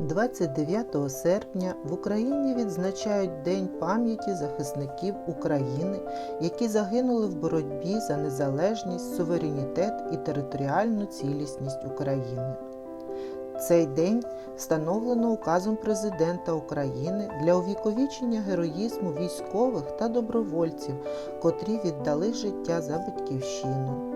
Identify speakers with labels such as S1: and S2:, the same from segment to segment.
S1: 29 серпня в Україні відзначають День пам'яті захисників України, які загинули в боротьбі за незалежність, суверенітет і територіальну цілісність України. Цей день встановлено указом Президента України для увіковічення героїзму військових та добровольців, котрі віддали життя за батьківщину.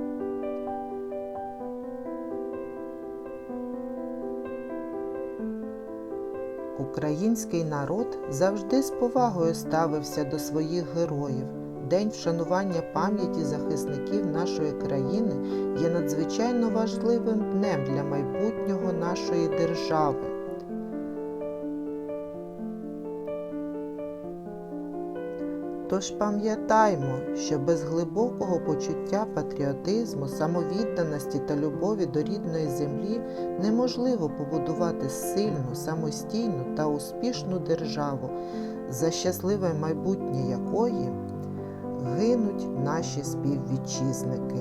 S1: Український народ завжди з повагою ставився до своїх героїв. День вшанування пам'яті захисників нашої країни є надзвичайно важливим днем для майбутнього нашої держави. Тож пам'ятаймо, що без глибокого почуття патріотизму, самовідданості та любові до рідної землі неможливо побудувати сильну, самостійну та успішну державу, за щасливе майбутнє якої гинуть наші співвітчизники.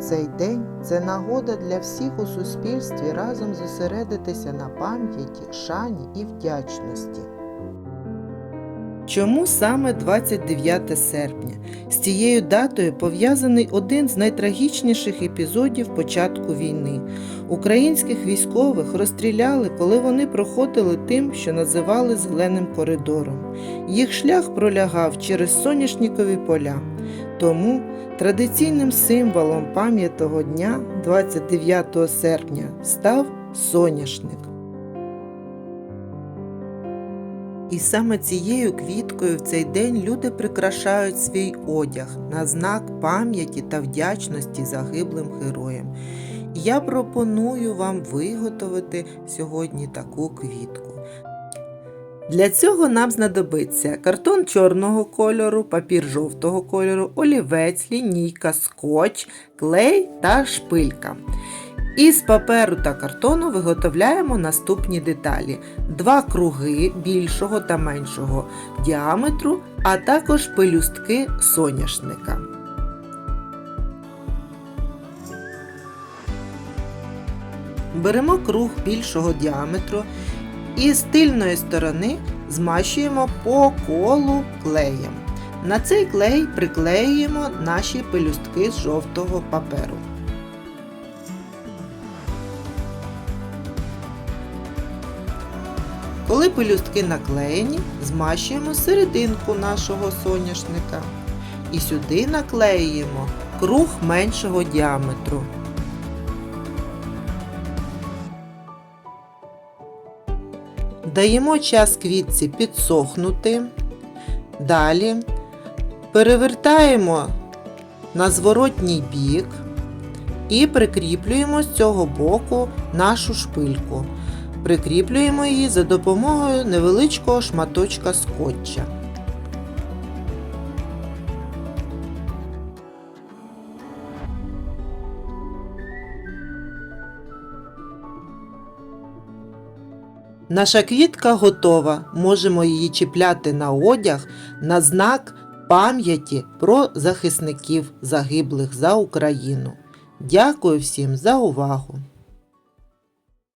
S1: Цей день це нагода для всіх у суспільстві разом зосередитися на пам'яті, шані і вдячності. Чому саме 29 серпня? З цією датою пов'язаний один з найтрагічніших епізодів початку війни. Українських військових розстріляли, коли вони проходили тим, що називали зеленим коридором. Їх шлях пролягав через соняшникові поля. Тому традиційним символом пам'ятного дня 29 серпня став соняшник. І саме цією квіткою в цей день люди прикрашають свій одяг на знак пам'яті та вдячності загиблим героям. Я пропоную вам виготовити сьогодні таку квітку. Для цього нам знадобиться картон чорного кольору, папір жовтого кольору, олівець, лінійка, скотч, клей та шпилька. Із паперу та картону виготовляємо наступні деталі: два круги більшого та меншого діаметру, а також пелюстки соняшника. Беремо круг більшого діаметру і з тильної сторони змащуємо по колу клеєм. На цей клей приклеюємо наші пелюстки з жовтого паперу. Коли пелюстки наклеєні, змащуємо серединку нашого соняшника і сюди наклеюємо круг меншого діаметру. Даємо час квітці підсохнути. Далі перевертаємо на зворотній бік і прикріплюємо з цього боку нашу шпильку. Прикріплюємо її за допомогою невеличкого шматочка скотча. Наша квітка готова. Можемо її чіпляти на одяг на знак пам'яті про захисників загиблих за Україну. Дякую всім за увагу!